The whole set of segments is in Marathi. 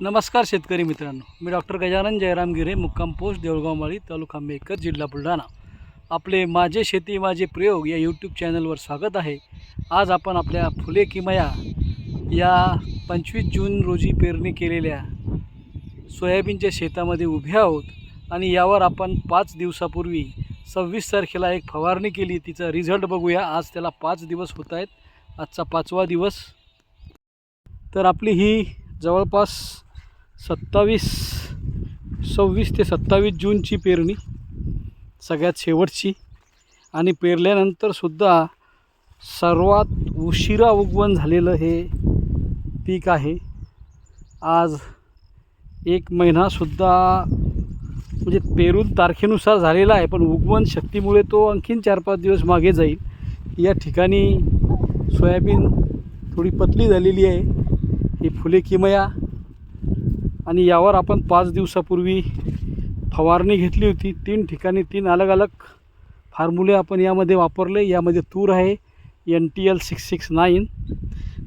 नमस्कार शेतकरी मित्रांनो. मी डॉक्टर गजानन जयराम गिरे मुक्काम पोस्ट देऊळगावमाळी तालुका मेकर जिल्हा बुलढाणा. आपले माझे शेती माझे प्रयोग या यूट्यूब चॅनलवर स्वागत आहे. आज आपण आपल्या फुले किमया या पंचवीस जून रोजी पेरणी केलेल्या सोयाबीनच्या शेतामध्ये उभे आहोत आणि यावर आपण पाच दिवसापूर्वी सव्वीस तारखेला एक फवारणी केली. तिचा रिझल्ट बघूया. आज त्याला पाच दिवस होत आहेत. आजचा पाचवा दिवस. तर आपली ही जवळपास सत्तावीस सव्वीस ते सत्तावीस जूनची पेरणी सगळ्यात शेवटची. आणि पेरल्यानंतरसुद्धा सर्वात उशिरा उगवण झालेलं हे पीक आहे. आज एक महिनासुद्धा म्हणजे पेरून तारखेनुसार झालेला आहे पण उगवण शक्तीमुळे तो आणखीन चार पाच दिवस मागे जाईल. या ठिकाणी सोयाबीन थोडी पतली झालेली आहे. ही फुले किमया आणि यावर आपण पाच दिवसापूर्वी फवारणी घेतली होती. तीन ठिकाणी तीन अलग अलग फार्मुले आपण यामध्ये वापरले. यामध्ये तूर आहे N T L six six nine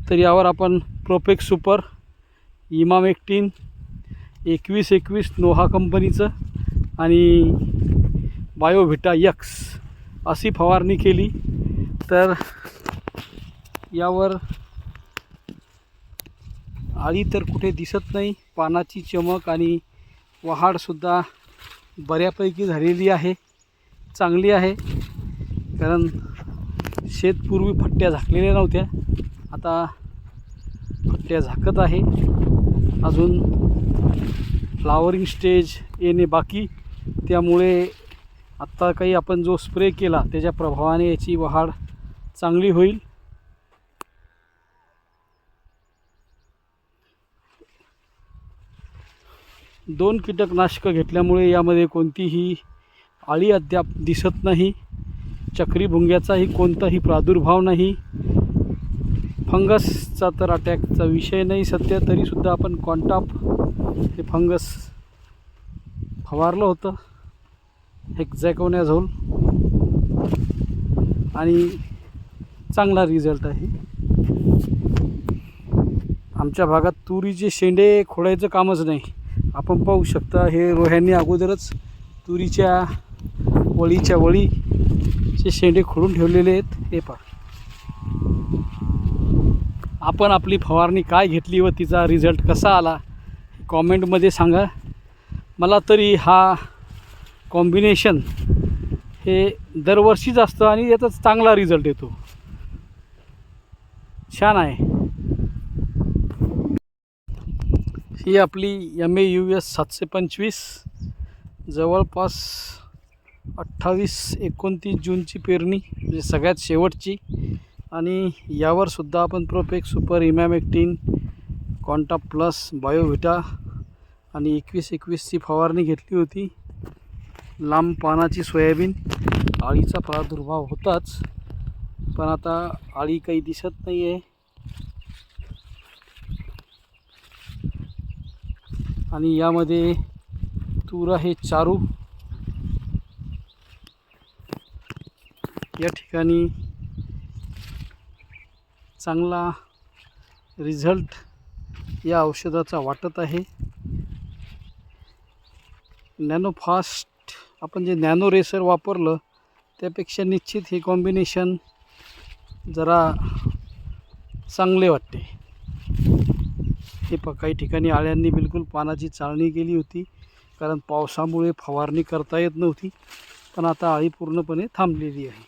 तर यावर आपण प्रोपेक सुपर इमाम एकटीन एकवीस एकवीस नोहा कंपनीचं आणि बायोव्हिटा यक्स अशी फवारणी केली. तर यावर आळी तर कुठे दिसत नाही. पानाची चमक आणि वहाडसुद्धा बऱ्यापैकी झालेली आहे. चांगली आहे. कारण शेतपूर्वी फट्ट्या झाकलेल्या नव्हत्या. आता फट्ट्या झाकत आहे. अजून फ्लावरिंग स्टेज येणे बाकी. त्यामुळे आत्ता काही आपण जो स्प्रे केला त्याच्या प्रभावाने याची वहाड चांगली होईल. दोन कीटकनाशकं घेतल्यामुळे यामध्ये कोणतीही आळी अद्याप दिसत नाही. चक्री भुंग्याचाही कोणताही प्रादुर्भाव नाही. फंगसचा तर अटॅकचा विषय नाही सध्या तरीसुद्धा आपण कॉन्टाप हे फंगस फवारलं होतं. हेक्झॅकोनॅझोल आणि चांगला रिझल्ट आहे. आमच्या भागात तुरीचे शेंडे खोडायचं कामच नाही. आपण पाहू शकता हे रोह्यांनी अगोदरच तुरीच्या वळीच्या वळीचे शेंडे खोडून ठेवलेले आहेत. हे पहा. आपण आपली फवारणी काय घेतली व तिचा रिझल्ट कसा आला कॉमेंटमध्ये सांगा. मला तरी हा कॉम्बिनेशन हे दरवर्षीच असतं आणि याचा चांगला रिझल्ट येतो. छान आहे. ही आपली एम ए यू एस सातशे पंचवीस जवळपास अठ्ठावीस एकोणतीस जूनची पेरणी म्हणजे सगळ्यात शेवटची. आणि यावरसुद्धा आपण Propec super emamectin Conta plus Biovita आणि एकवीस एकवीसची फवारणी घेतली होती. लांब पानाची सोयाबीन आळीचा प्रादुर्भाव होताच पण आता आळी काही दिसत नाही आहे आणि यामध्ये तूर आहे चारू. या ठिकाणी चांगला रिझल्ट या औषधाचा वाटत आहे. नॅनो फास्ट आपण जे नॅनो रेसर वापरलं त्यापेक्षा निश्चित हे कॉम्बिनेशन जरा चांगले वाटते. हे प काही ठिकाणी आळ्यांनी बिलकुल पानाची चाळणी केली होती. कारण पावसामुळे फवारणी करता येत नव्हती. पण आता आळी पूर्णपणे थांबलेली आहे.